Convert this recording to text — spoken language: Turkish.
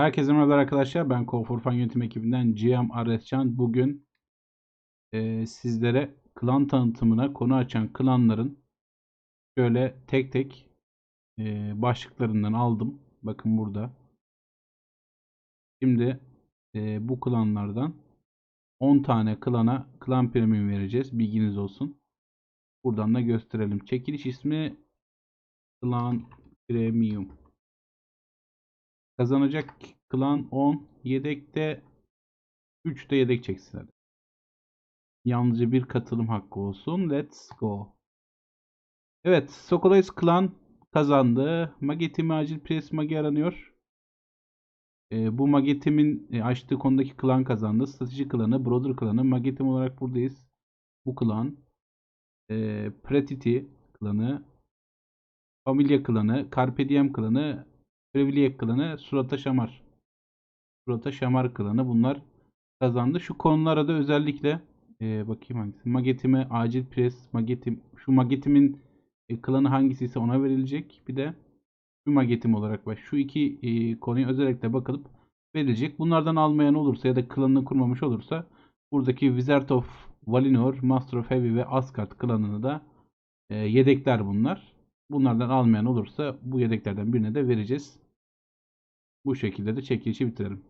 Herkese merhaba arkadaşlar. Ben Call4Fun yönetim ekibinden GM Arescan. Bugün e, sizlere klan tanıtımına konu açan klanların şöyle tek tek e, başlıklarından aldım. Bakın burada. Şimdi e, bu klanlardan 10 tane klana klan premium vereceğiz. Bilginiz olsun. Buradan da gösterelim. Çekiliş ismi Klan Premium. Kazanacak klan 10. Yedekte 3 de yedek çeksinler. Yalnızca bir katılım hakkı olsun. Let's go. Evet. Sokolos klan kazandı. Magetimi acil pres magi aranıyor. Ee, bu Magetim'in e, açtığı konudaki klan kazandı. Strateji klanı, Brother klanı. Magetim olarak buradayız. Bu klan. E, Pretity klanı. Familia klanı. Carpe Diem klanı. Privileg klanı. Surata Şamar. Surata Şamar klanı. Bunlar kazandı. Şu konulara da özellikle e, bakayım hangisi. Magetime acil pres. Magetim. Şu Magetim'in e, klanı hangisi ise ona verilecek. Bir de şu Magetim olarak var. Şu iki e, konuya özellikle bakılıp verilecek. Bunlardan almayan olursa ya da klanını kurmamış olursa buradaki Wizard of Valinor, Master of Heavy ve Asgard klanını da e, yedekler bunlar. Bunlardan almayan olursa bu yedeklerden birine de vereceğiz. Bu şekilde de çekilişi bitirelim.